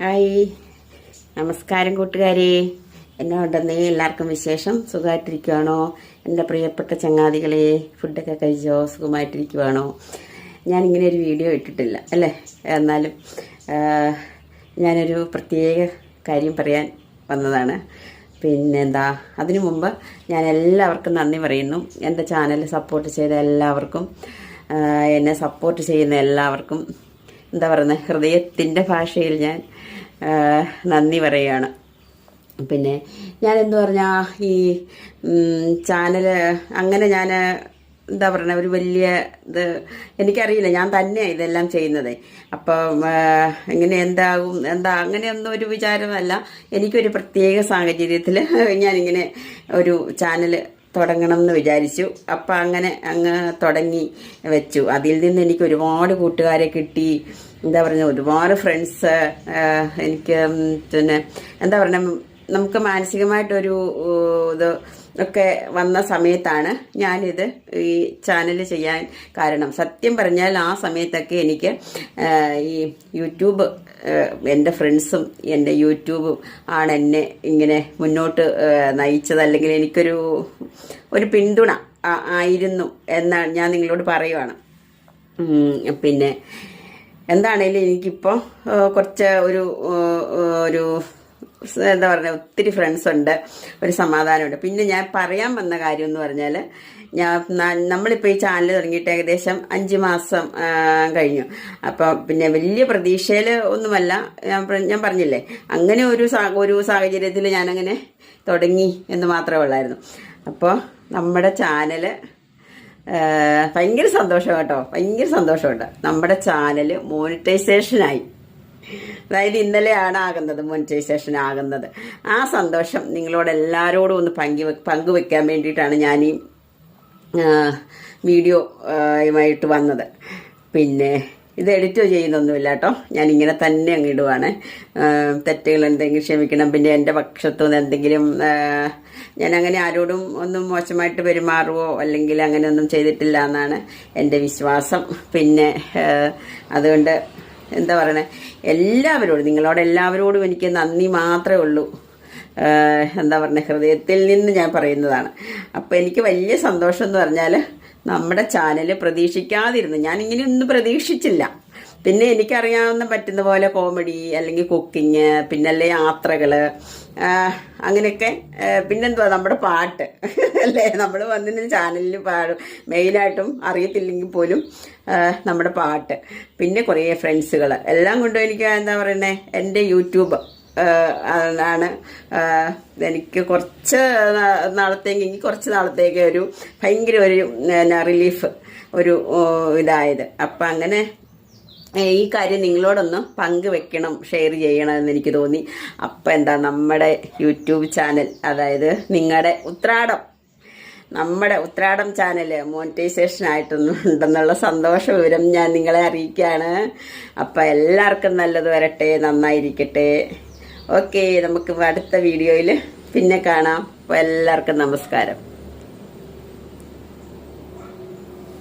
Hi. നമസ്കാരം കൂട്ടുകാരെ. എന്നാ ഉണ്ടെന്നേ എല്ലാവർക്കും വിശേഷം സുഖമായിട്ടിരിക്കുവാണോ? എന്റെ പ്രിയപ്പെട്ട ചങ്ങാതികളെ ഫുഡൊക്കെ കഴിച്ചോ? സുഖമായിട്ടിരിക്കുവാണോ? ഞാനിങ്ങനെ ഒരു വീഡിയോ ഇട്ടിട്ടില്ല അല്ലേ? എന്നാലും ഞാനൊരു പ്രത്യേക കാര്യം പറയാൻ വന്നതാണ്. പിന്നെന്താ അതിനു മുമ്പ് ഞാൻ എല്ലാവർക്കും നന്ദി പറയുന്നു. എന്റെ ചാനൽ സപ്പോർട്ട് ചെയ്ത എല്ലാവർക്കും എന്നെ സപ്പോർട്ട് ചെയ്യുന്ന എല്ലാവർക്കും എന്താ പറയുന്നത് ഹൃദയത്തിന്റെ ഭാഷയിൽ ഞാൻ നന്ദി പറയുകയാണ് പിന്നെ ഞാൻ എന്തു പറഞ്ഞാൽ ഈ ചാനൽ അങ്ങനെ ഞാൻ എന്താ പറയുക ഒരു വലിയ ഇത് എനിക്കറിയില്ല ഞാൻ തന്നെയാണ് ഇതെല്ലാം ചെയ്യുന്നത്. അപ്പം എങ്ങനെ എന്താകും എന്താ അങ്ങനെയൊന്നും ഒരു വിചാരമല്ല. എനിക്കൊരു പ്രത്യേക സാഹചര്യത്തിൽ ഞാനിങ്ങനെ ഒരു ചാനൽ തുടങ്ങണം എന്ന് വിചാരിച്ചു. അപ്പം അങ്ങനെ അങ്ങ് തുടങ്ങി വെച്ചു. അതിൽ നിന്ന് എനിക്ക് ഒരുപാട് കൂട്ടുകാരെ കിട്ടി. എന്താ പറയുക ഒരുപാട് ഫ്രണ്ട്സ് എനിക്ക് പിന്നെ എന്താ പറയുക നമുക്ക് മാനസികമായിട്ടൊരു ഇത് ഒക്കെ വന്ന സമയത്താണ് ഞാനിത് ഈ ചാനൽ ചെയ്യാൻ കാരണം. സത്യം പറഞ്ഞാൽ ആ സമയത്തൊക്കെ എനിക്ക് ഈ യൂട്യൂബ് എന്റെ ഫ്രണ്ട്സും എന്റെ യൂട്യൂബും ആണ് എന്നെ ഇങ്ങനെ മുന്നോട്ട് നയിച്ചത്. അല്ലെങ്കിൽ എനിക്കൊരു ഒരു പിന്തുണ ആയിരുന്നു എന്നാണ് ഞാൻ നിങ്ങളോട് പറയുവാണ്. പിന്നെ എന്താണേലും എനിക്കിപ്പോൾ കുറച്ച് ഒരു ഒരു എന്താ പറയുക ഒത്തിരി ഫ്രണ്ട്സ് ഉണ്ട് ഒരു സമാധാനമുണ്ട്. പിന്നെ ഞാൻ പറയാൻ വന്ന കാര്യം എന്ന് പറഞ്ഞാൽ ഞാൻ നമ്മളിപ്പോൾ ഈ ചാനൽ തുടങ്ങിയിട്ട് ഏകദേശം അഞ്ച് മാസം കഴിഞ്ഞു. അപ്പോൾ പിന്നെ വലിയ പ്രതീക്ഷയിൽ ഒന്നുമല്ല ഞാൻ പറഞ്ഞില്ലേ അങ്ങനെ ഒരു ഒരു സാഹചര്യത്തിൽ ഞാനങ്ങനെ തുടങ്ങി എന്ന് മാത്രമേ ഉള്ളായിരുന്നു. അപ്പോൾ നമ്മുടെ ചാനൽ ഭയങ്കര സന്തോഷം കേട്ടോ ഭയങ്കര സന്തോഷമുണ്ട്. നമ്മുടെ ചാനൽ മോണിറ്റൈസേഷനായി. അതായത് ഇന്നലെയാണ് ആകുന്നത് മോണിറ്റൈസേഷൻ ആകുന്നത്. ആ സന്തോഷം നിങ്ങളോട് എല്ലാവരോടും ഒന്ന് പങ്കു പങ്കുവെക്കാൻ വേണ്ടിയിട്ടാണ് ഞാൻ ഈ വീഡിയോ ആയിട്ട് വന്നത്. പിന്നെ ഇത് എഡിറ്റ് ചെയ്യുന്നൊന്നുമില്ല കേട്ടോ. ഞാൻ ഇങ്ങനെ തന്നെ അങ്ങ് ഇടുവാണ്. തെറ്റുകൾ എന്തെങ്കിലും ക്ഷമിക്കണം. പിന്നെ എന്റെ പക്ഷത്തു നിന്ന് എന്തെങ്കിലും ഞാൻ അങ്ങനെ ആരോടും ഒന്നും മോശമായിട്ട് പെരുമാറുവോ അല്ലെങ്കിൽ അങ്ങനെ ഒന്നും ചെയ്തിട്ടില്ല എന്നാണ് എന്റെ വിശ്വാസം. പിന്നെ അതുകൊണ്ട് എന്താ പറയണേ? എല്ലാവരോടും നിങ്ങളോട് എല്ലാവരോടും എനിക്ക് നന്ദി മാത്രമേ ഉള്ളൂ. എന്താ പറയുക ഹൃദയത്തിൽ നിന്ന് ഞാൻ പറയുന്നതാണ്. അപ്പോൾ എനിക്ക് വലിയ സന്തോഷം എന്ന് പറഞ്ഞാൽ നമ്മുടെ ചാനൽ പ്രതീക്ഷിക്കാതിരുന്നു. ഞാൻ ഇങ്ങനെ ഒന്നും പ്രതീക്ഷിച്ചില്ല. പിന്നെ എനിക്കറിയാവുന്ന പറ്റുന്ന പോലെ കോമഡി അല്ലെങ്കിൽ കുക്കിങ് പിന്നല്ലേ യാത്രകൾ അങ്ങനെയൊക്കെ പിന്നെന്തുവാ നമ്മുടെ പാട്ട്. അല്ലേ? നമ്മൾ വന്നിന് ചാനലിൽ പാടും മെയിനായിട്ടും അറിയത്തില്ലെങ്കിൽ പോലും നമ്മുടെ പാട്ട്. പിന്നെ കുറേ ഫ്രണ്ട്സുകൾ എല്ലാം കൊണ്ടും എനിക്ക് എന്താ പറയുന്നത് എന്റെ യൂട്യൂബ്. ആണ് എനിക്ക് കുറച്ച് നാളത്തേക്ക് എനിക്ക് കുറച്ച് നാളത്തേക്ക് ഒരു ഭയങ്കര ഒരു റിലീഫ് ഒരു ഇതായത്. അപ്പം അങ്ങനെ ഈ കാര്യം നിങ്ങളോടൊന്ന് പങ്കുവെക്കണം ഷെയർ ചെയ്യണം എന്ന് എനിക്ക് തോന്നി. അപ്പം എന്താ നമ്മുടെ യൂട്യൂബ് ചാനൽ അതായത് നിങ്ങളുടെ ഉത്രാടം നമ്മുടെ ഉത്രാടം ചാനൽ മോണിറ്റൈസേഷൻ ആയിട്ടുണ്ടെന്നുള്ള സന്തോഷ വിവരം ഞാൻ നിങ്ങളെ അറിയിക്കുകയാണ് അപ്പം എല്ലാവർക്കും നല്ലത് വരട്ടെ നന്നായിരിക്കട്ടെ. ഓക്കെ നമുക്ക് അടുത്ത വീഡിയോയിൽ പിന്നെ കാണാം. എല്ലാവർക്കും നമസ്കാരം.